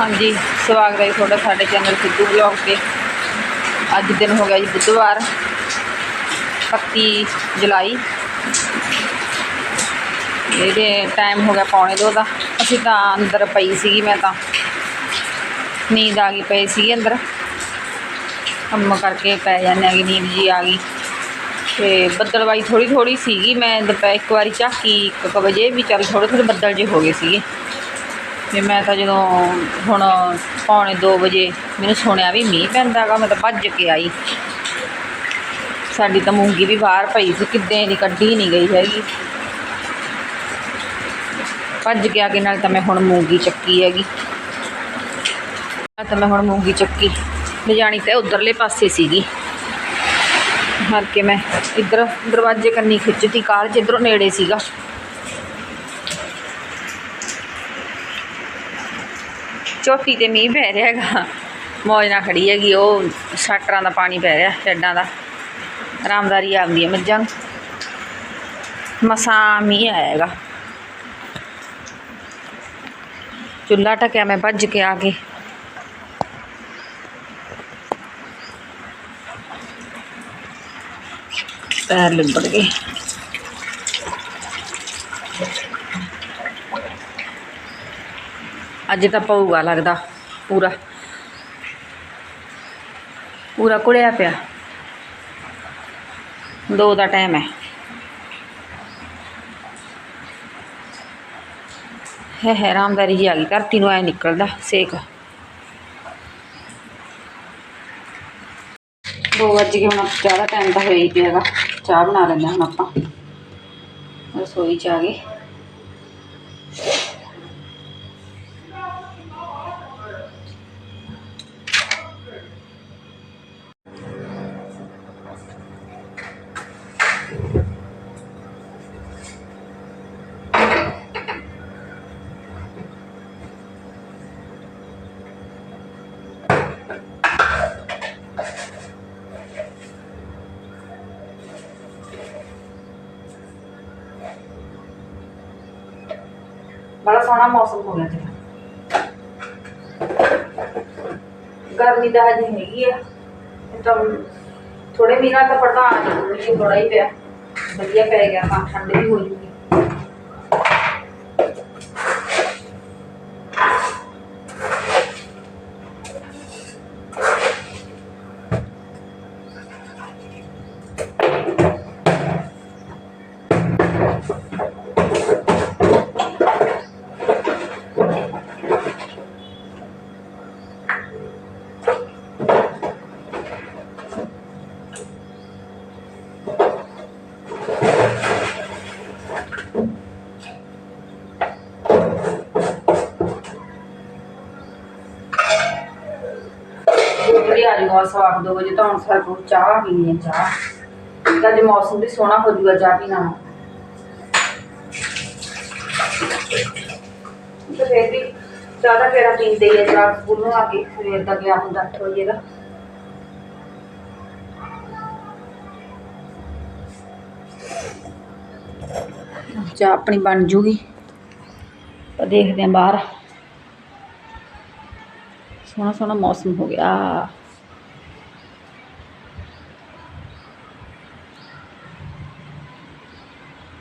ਹਾਂਜੀ, ਸਵਾਗਤ ਹੈ ਜੀ ਤੁਹਾਡਾ ਸਾਡੇ ਚੈਨਲ ਸਿੱਧੂ ਬਲੌਗ ਤੇ। ਅੱਜ ਦਿਨ ਹੋ ਗਿਆ ਜੀ ਬੁੱਧਵਾਰ 31 ਜੁਲਾਈ। ਇਹਦੇ ਟਾਈਮ ਹੋ ਗਿਆ ਪੌਣੇ ਦੋ ਦਾ। ਅਸੀਂ ਤਾਂ ਅੰਦਰ ਪਈ ਸੀਗੀ ਮੈਂ ਤਾਂ। ਨੀਂਦ ਆ ਗਈ ਪਈ ਸੀਗੀ ਅੰਦਰ। ਕੰਮ ਕਰਕੇ ਪੈ ਜਾਂਦੇ ਆਗੇ ਨੀਂਦ ਜੀ ਆ ਗਈ। ਤੇ ਬੱਦਲਵਾਈ ਥੋੜੀ ਥੋੜੀ ਸੀਗੀ, ਮੈਂ ਦੁਪਹਿਰ ਇੱਕ ਵਾਰੀ ਝਾਕੀ ਇੱਕ ਵਜੇ ਵੀ ਚੱਲ ਥੋੜੇ ਥੋੜੇ ਬੱਦਲ ਜੇ ਹੋ ਗਏ ਸੀਗੇ। ਤੇ ਮੈਂ ਤਾਂ ਜਦੋਂ ਹੁਣ ਪੌਣੇ 2 ਵਜੇ ਮੈਨੂੰ ਸੁਣਿਆ ਵੀ ਮੀਂਹ ਪੈਂਦਾ ਮੈਂ ਤਾਂ ਭੱਜ ਕੇ ਆਈ। ਸਾਡੀ ਤਾਂ ਮੂੰਗੀ ਵੀ ਬਾਹਰ ਪਈ ਸੀ, ਕਿੱਦਾਂ ਦੀ ਕੱਢੀ ਨਹੀਂ ਗਈ ਹੈਗੀ। ਭੱਜ ਕੇ ਆ ਕੇ ਨਾਲ ਤਾਂ ਮੈਂ ਹੁਣ ਮੂੰਗੀ ਚੱਕੀ ਹੈਗੀ। ਤਾਂ ਮੈਂ ਹੁਣ ਮੂੰਗੀ ਚੱਕੀ। ਲਿਜਾਣੀ ਤੇ ਉਧਰਲੇ ਪਾਸੇ ਸੀਗੀ। ਹਰ ਕੇ ਮੈਂ ਇੱਧਰ ਦਰਵਾਜ਼ੇ ਕੰਨੀ ਖਿੱਚਤੀ, ਕਾਰ ਜਿੱਧਰੋਂ ਨੇੜੇ ਸੀਗਾ। ਚੌਕੀ ਤੇ ਮੀਂਹ ਪੈ ਰਿਹਾ ਹੈਗਾ। ਮੌਜ ਨਾਲ ਖੜੀ ਹੈਗੀ, ਉਹ ਸ਼ਟਰਾਂ ਦਾ ਪਾਣੀ ਪੈ ਰਿਹਾ ਛੱਡਾਂ ਦਾ। ਆਰਾਮਦਾਰੀ ਆਉਂਦੀ ਹੈ ਮੱਝਾਂ ਨੂੰ। ਮਸਾਂ ਮੀਂਹ ਆਇਆ ਹੈਗਾ। ਚੁੱਲ੍ਹਾ ਟਕਿਆ ਮੈਂ ਭੱਜ ਕੇ ਆ ਕੇ। ਪੈਰ ਲਿਬੜ ਗਏ। ਅੱਜ ਤਾਂ ਪਊਗਾ ਲੱਗਦਾ, ਪੂਰਾ। ਪੂਰਾ ਕੁੜਿਆ ਪਿਆ। ਦੋ ਦਾ ਟਾਈਮ ਹੈ। ਹੈ ਹੈ ਆਰਾਮਦਾਰੀ ਜੀ ਆ ਗਈ, ਧਰਤੀ ਨੂੰ ਐ ਨਿਕਲਦਾ, ਸੇਕ। ਦੋ ਵੱਜ ਗਏ, ਹੁਣ ਜ਼ਿਆਦਾ ਟਾਈਮ ਤਾਂ ਹੋਇਆ ਹੀ ਪਿਆ ਹੈਗਾ। ਚਾਹ ਬਣਾ ਲੈਂਦੇ ਹਾਂ ਹੁਣ ਆਪਾਂ। ਰਸੋਈ ਚ ਆ ਗਏ। ਬੜਾ ਸੋਹਣਾ ਮੌਸਮ ਹੋ ਗਿਆ ਜੀ ਗਰਮੀ ਦਾ ਹਜੇ ਹੈਗੀ ਆ। ਤਾਂ ਥੋੜੇ ਮਹੀਨਾ ਤਾਂ ਪੜਦਾ ਆ ਜੀ ਥੋੜਾ ਹੀ ਪਿਆ। ਵਧੀਆ ਪੈ ਗਿਆ ਤਾਂ ਠੰਡ ਵੀ ਹੋ ਜੂਗੀ। ਜਿਹੜੀ ਦੋ ਵਜੇ ਤਾਂ ਹੁਣ ਸਾਡੇ ਚਾਹ ਪੀਣੀ ਹੈ, ਚਾਹ। ਅੱਜ ਮੌਸਮ ਵੀ ਸੋਹਣਾ ਹੋ ਜੂਗਾ, ਚਾਹ ਪੀਣਾ। ਤੇ ਵੀ ਚਾਹ ਫੇਰਾ ਪੀਂਦੇ ਆ ਜਰਾ ਸਕੂਲੋਂ ਆ ਕੇ, ਸਵੇਰ ਦਾ ਗਿਆ ਹੁੰਦਾ 8 ਵਜੇ ਦਾ। ਚਾਹ ਆਪਣੀ ਬਣ ਜੂਗੀ। ਤਾਂ ਦੇਖਦੇ ਆ ਬਾਹਰ। ਸੋਹਣਾ ਸੋਹਣਾ ਮੌਸਮ ਹੋ ਗਿਆ।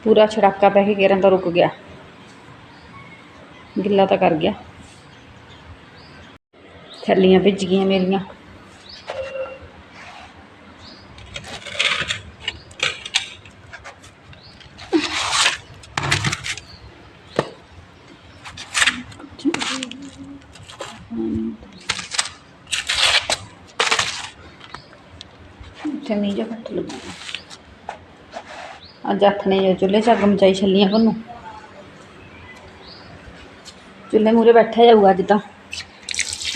ਪੂਰਾ ਛੜਾਕਾ ਪੈ ਕੇ ਗੇਰਾਂ ਤਾਂ ਰੁਕ ਗਿਆ ਗਿੱਲਾ ਤਾਂ ਕਰ ਗਿਆ ਥੱਲੀਆਂ ਭਿੱਜ ਗਈਆਂ ਮੇਰੀਆਂ ਇੱਥੇ ਨਹੀਂ ਜਾ ਘੱਟ ਲਗਾਉਣਾ ਅੱਜ ਅੱਠ ਨੇ ਜੋ ਚੁੱਲ੍ਹੇ 'ਚ ਅੱਗ ਮਚਾਈ ਛੱਲੀਆਂ ਕੋਨੂੰ ਚੁੱਲ੍ਹੇ ਮੂਰੇ ਬੈਠਾ ਜਾਊਗਾ ਅੱਜ ਤਾਂ।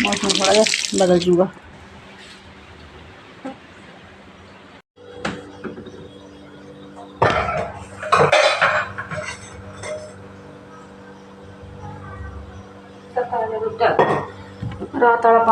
ਮੌਸਮ ਥੋੜਾ ਜਿਹਾ ਬਦਲ ਜੂਗਾ ਰਾਤ ਵਾਲਾ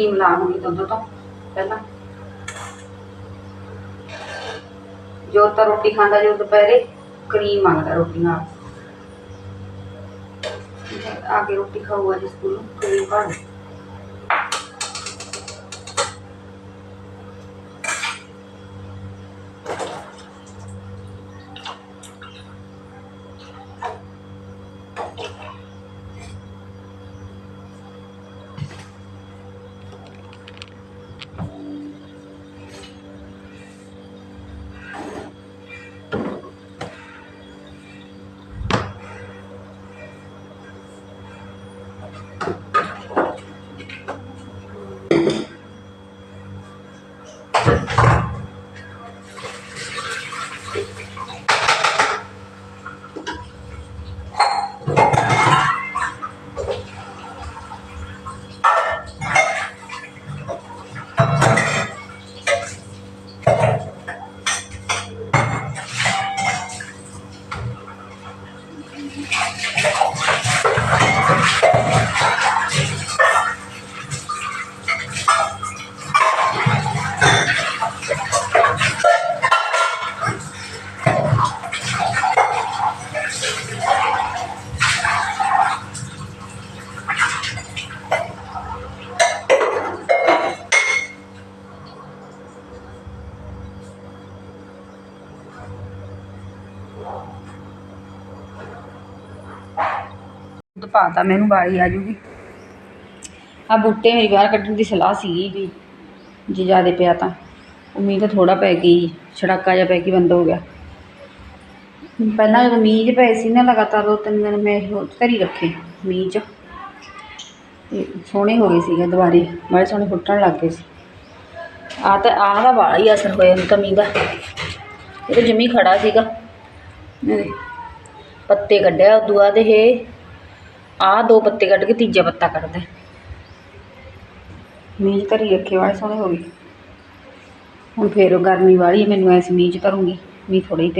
ਕਰੀਮ ਲਾਉਂਗੀ ਦੁੱਧ ਤੋਂ, ਪਹਿਲਾਂ। ਜੋ ਤਾਂ ਰੋਟੀ ਖਾਂਦਾ, ਜੋ ਦੁਪਹਿਰੇ ਕਰੀਮ ਮੰਗਦਾ ਰੋਟੀ ਨਾਲ। ਆ ਕੇ ਰੋਟੀ ਖਾਊਗਾ ਜਿਸ ਸਕੂਲ, ਕਰੀਮ ਪਾ ਦੁੱਧ ਪਾਤਾ ਮੈਨੂੰ ਵਾਲੀ ਆ ਜੂਗੀ। ਆ ਬੂਟੇ ਮੇਰੀ ਬਾਹਰ ਕੱਢਣ ਦੀ ਸਲਾਹ ਸੀਗੀ ਵੀ ਜੇ ਜ਼ਿਆਦਾ ਪਿਆ ਤਾਂ। ਉਮੀਦ ਥੋੜਾ ਪੈ ਗਈ, ਛੜਾਕਾ ਜਿਹਾ ਪੈ ਕੇ ਬੰਦ ਹੋ ਗਿਆ। ਪਹਿਲਾਂ ਜਦੋਂ ਮੀਂਹ ਜਿਹੇ ਪਏ ਸੀ ਨਾ, ਲਗਾਤਾਰ ਦੋ ਤਿੰਨ ਦਿਨ ਮੈਂ ਘਰੀ ਰੱਖੇ ਮੀਂਹ 'ਚ। ਸੋਹਣੇ ਹੋ ਗਏ ਸੀਗੇ ਦੁਬਾਰੇ, ਬੜੇ ਸੋਹਣੇ ਫੁੱਟਣ ਲੱਗ ਗਏ ਸੀ। ਆ ਤਾਂ, ਆਹ ਦਾ ਵਾਲਾ ਹੀ ਅਸਰ ਹੋਇਆ ਤਾਂ ਮੀਂਹ ਦਾ। ਇਹ ਤਾਂ ਜਮੀ ਖੜਾ ਸੀਗਾ। ਪੱਤੇ ਕੱਢਿਆ, ਉਦੋਂ ਬਾਅਦ ਇਹ ਆਹ ਦੋ ਪੱਤੇ ਕੱਢ ਕੇ ਤੀਜਾ ਪੱਤਾ ਕੱਢਦਾ ਮੀਂਹ ਧਰੀ ਰੱਖੇ ਵਾਲੇ ਸੋਹਣੇ ਹੋ ਗਏ। ਹੁਣ ਫੇਰ ਗਰਮੀ ਵਾਲੀ, ਮੈਨੂੰ ਐਸ ਮੀਂਹ 'ਚ ਧਰੂੰਗੀ, ਮੀਂਹ ਥੋੜ੍ਹਾ ਹੀ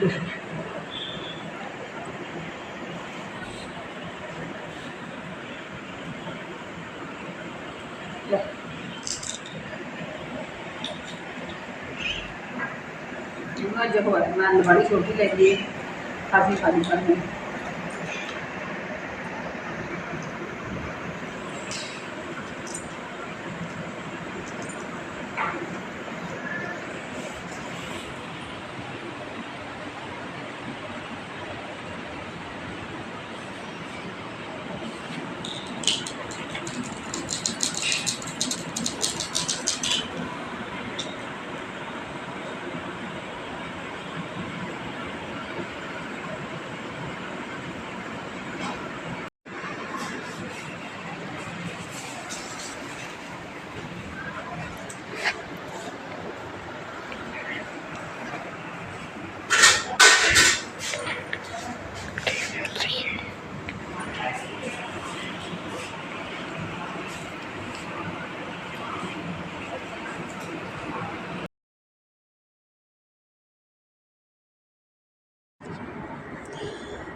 ਪਿਆ ਅੱਜ ਹੋਇਆ ਮੈਂ ਬੜੀ ਛੋਟੀ ਲੱਗੀ ਕਾਫੀ ਖਾਲੀ ਕਰਨੀ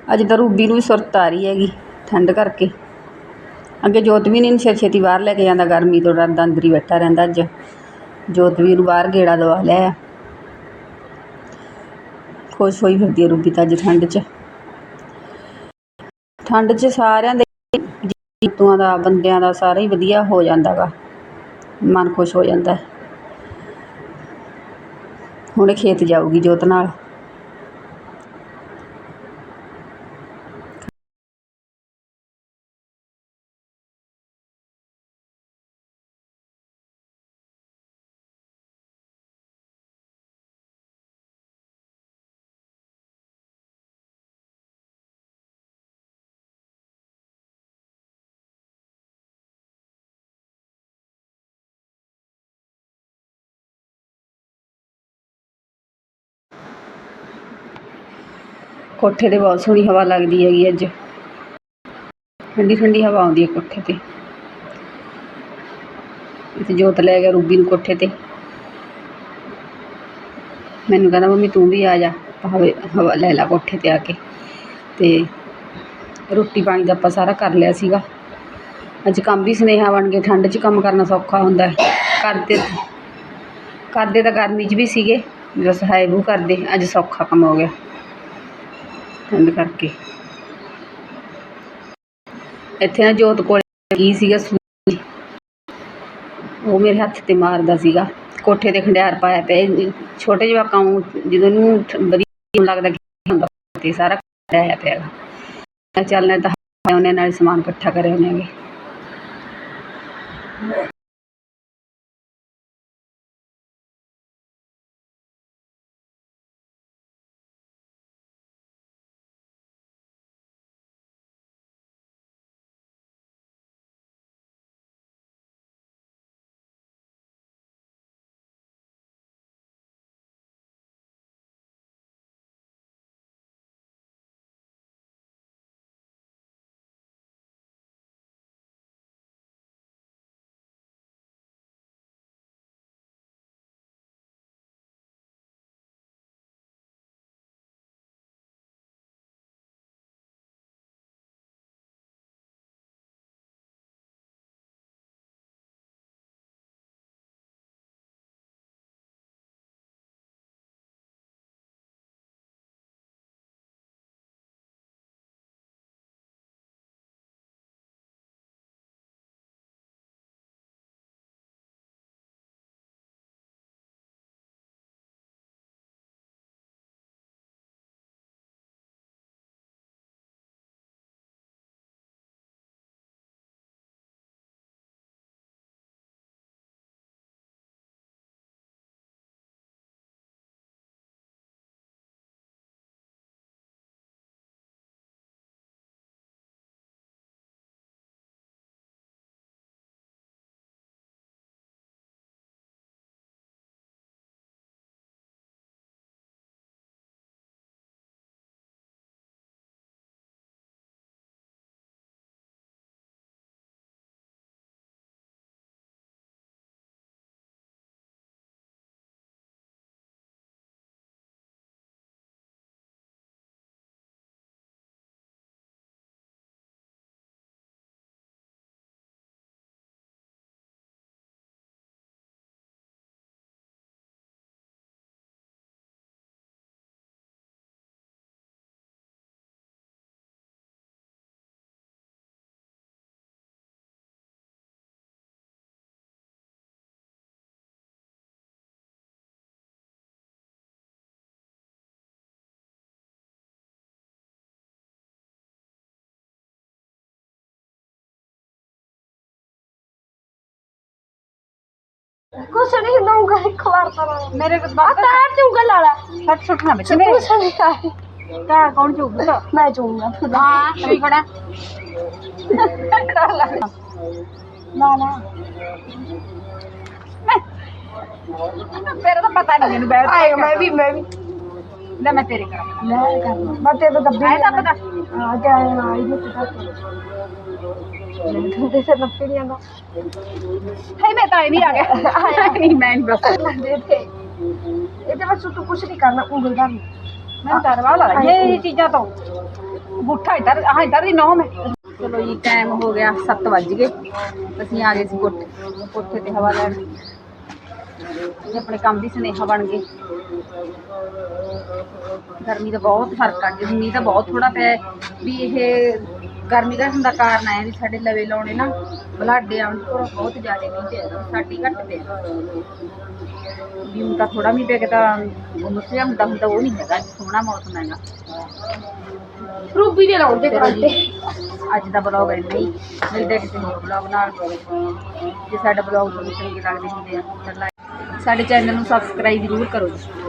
ਅੱਜ ਤਾਂ ਰੂਬੀ ਨੂੰ ਵੀ ਸੁਰਤ ਆ ਰਹੀ ਹੈਗੀ, ਠੰਡ ਕਰਕੇ। ਅੱਗੇ ਜੋਤ ਵੀ ਨਹੀਂ ਛੇ ਛੇਤੀ ਬਾਹਰ ਲੈ ਕੇ ਜਾਂਦਾ, ਗਰਮੀ ਤੋਂ ਡਰਦਾ, ਅੰਦਰ ਹੀ ਬੈਠਾ ਰਹਿੰਦਾ ਅੱਜ। ਜੋਤ ਵੀ ਨੂੰ ਬਾਹਰ ਗੇੜਾ ਦਵਾ ਲਿਆ ਖੁਸ਼ ਹੋਈ ਫਿਰਦੀ ਹੈ ਰੂਬੀ ਤਾਂ ਅੱਜ ਠੰਡ 'ਚ। ਠੰਡ 'ਚ ਸਾਰਿਆਂ ਦੇ ਜੀਤੂਆਂ ਦਾ, ਬੰਦਿਆਂ ਦਾ ਸਾਰਾ ਹੀ ਵਧੀਆ ਹੋ ਜਾਂਦਾ ਗਾ ਮਨ ਖੁਸ਼ ਹੋ ਜਾਂਦਾ। ਹੁਣ ਖੇਤ ਜਾਊਗੀ ਜੋਤ ਨਾਲ। ਕੋਠੇ ਤੇ ਬਹੁਤ ਸੋਹਣੀ ਹਵਾ ਲੱਗਦੀ ਹੈਗੀ ਅੱਜ। ਠੰਡੀ ਠੰਡੀ ਹਵਾ ਆਉਂਦੀ ਹੈ ਕੋਠੇ ਤੇ। ਇੱਥੇ ਜੋਤ ਲੈ ਗਿਆ ਰੂਬੀ ਨੂੰ ਕੋਠੇ ਤੇ। ਮੈਨੂੰ ਕਹਿੰਦਾ, ਮੰਮੀ ਤੂੰ ਵੀ ਆ ਜਾ, ਹਵੇ, ਹਵਾ ਲੈ ਲਾ ਕੋਠੇ ਤੇ ਆ ਕੇ। ਤੇ ਰੋਟੀ ਪਾਣੀ ਦਾ ਆਪਾਂ ਸਾਰਾ ਕਰ ਲਿਆ ਸੀਗਾ। ਅੱਜ ਕੰਮ ਵੀ ਸੁਨੇਹਾ ਬਣ ਗਏ ਠੰਡ 'ਚ ਕੰਮ ਕਰਨਾ ਸੌਖਾ ਹੁੰਦਾ ਹੈ। ਕਰਦੇ ਕਰਦੇ ਤਾਂ ਗਰਮੀ 'ਚ ਵੀ ਸੀਗੇ, ਬਸ ਹਾਏ ਬੂ ਕਰਦੇ, ਅੱਜ ਸੌਖਾ ਕੰਮ ਹੋ ਗਿਆ। ਠੰਡ ਕਰਕੇ। ਇੱਥੇ ਨਾ ਜੋਤ ਕੋਲੇ ਕੀ ਸੀਗਾ ਸੂਈ। ਉਹ ਮੇਰੇ ਹੱਥ ਤੇ ਮਾਰਦਾ ਸੀਗਾ। ਕੋਠੇ ਤੇ ਖੰਡਿਆਰ ਪਾਇਆ ਪਿਆ। ਛੋਟੇ ਜਵਾਕਾਂ ਨੂੰ ਜਦੋਂ ਨੂੰ ਵਧੀਆ ਲੱਗਦਾ ਹੁੰਦਾ, ਤੇ ਸਾਰਾ ਆਇਆ ਪਿਆ ਗਾ। ਚੱਲ ਤਾਂ ਉਹਨੇ ਨਾਲ ਸਮਾਨ ਇਕੱਠਾ ਕਰਿਆ ਉਹਨੇ ਕੁਛ ਨਹੀਂ ਦਊਂਗਾ ਇੱਕ ਵਾਰ ਤਾਂ ਮੇਰੇ ਆ ਤਾਰ ਚੂੰਗਾ ਲਾਲਾ। ਛੱਟ ਛੱਟ ਨਾ ਵਿੱਚ ਕੁਛ ਨਹੀਂ ਆਏ ਤਾਂ ਕੌਣ ਚੁੱਕਦਾ ਮੈਂ ਚੂੰਗਾ ਹਾਂ ਸਹੀ ਖੜਾ। ਨਾ ਨਾ। ਤੇਰਾ ਤਾਂ ਪਤਾ ਨਹੀਂ ਮੈਨੂੰ ਬੈਠ ਮੈਂ ਵੀ ਮੈਂ ਵੀ। ਲੈ ਮੈਂ ਤੇਰੇ ਕਰਾਂ ਲੈ ਕਰ ਮੈਂ ਤੇ ਤਾਂ ਦੱਬੀ ਤਾਂ ਪਤਾ ਆ ਗਿਆ ਆ ਇਹ ਪਤਾ ਤੇ ਸੇ ਨੱਪੀ ਨਹੀਂ ਆਂਦਾ ਹੈ ਮੈਂ ਤਾਂ ਇਹ ਨਹੀਂ ਆ ਗਿਆ। ਨਹੀਂ ਮੈਂ ਨਹੀਂ ਬਸ ਇਹਦੇ ਵਿੱਚ ਤੂੰ। ਕੁਛ ਨਹੀਂ ਕਰਨਾ ਉਂਗਲ ਦਾ ਮੈਂ ਦਰਵਾ ਲਾ ਇਹ ਚੀਜ਼ਾਂ ਤੋਂ। ਬੁੱਠਾ ਇੱਧਰ ਆਹ ਇੱਧਰ ਦੀ ਨੌ ਮੈਂ। ਚਲੋ ਜੀ ਟਾਈਮ ਹੋ ਗਿਆ 7 ਵੱਜ ਗਏ। ਅਸੀਂ ਆ ਗਏ ਸੀ ਕੋਠੇ ਕੋਠੇ ਤੇ ਹਵਾ ਲੈਣ। ਆਪਣੇ ਕੰਮ ਦੀ ਸੁਨੇਹਾ ਬਣ ਗਏ। ਗਰਮੀ ਦਾ ਬਹੁਤ ਫ਼ਰਕ ਆ ਜੀ ਮੀਂਹ ਤਾਂ ਬਹੁਤ ਥੋੜਾ ਪਿਆ। ਵੀ ਇਹ ਗਰਮੀ ਦਾ ਹੁੰਦਾ ਕਾਰਨ ਹੈ ਵੀ ਸਾਡੇ ਲਵੇ ਲਾਉਣੇ ਨਾ ਬਲਾਡੇ ਆਉਣ ਤੋਂ ਬਹੁਤ ਜ਼ਿਆਦਾ ਮੀਂਹ ਪਿਆ ਸਾਡੀ ਘੱਟ ਪਿਆ। ਵੀ ਹੁਣ ਤਾਂ ਥੋੜਾ ਮੀਂਹ ਪਿਆ ਕੇ ਤਾਂ ਮੁਸਿਆ ਹੁੰਦਾ ਹੁੰਦਾ ਉਹ ਨਹੀਂ ਹੈਗਾ ਸੋਹਣਾ ਮੌਸਮ ਹੈਗਾ। ਰੂਬੀ ਦੇ ਲਾਉਂਦੇ ਚਲੋ ਜੀ ਕੰਟੇ ਅੱਜ ਦਾ ਬਲੌਗ ਇੰਨਾ ਹੀ ਮਿਲਦੇ ਕਿਸੇ ਹੋਰ ਬਲੌਗ ਨਾਲ। ਜੇ ਸਾਡਾ ਬਲੌਗ ਤੁਹਾਨੂੰ ਚੰਗੇ ਲੱਗਦੇ ਹੁੰਦੇ ਆ ਤਾਂ ਸਾਡੇ ਚੈਨਲ ਨੂੰ ਸਬਸਕ੍ਰਾਈਬ ਜ਼ਰੂਰ ਕਰੋ ਜੀ।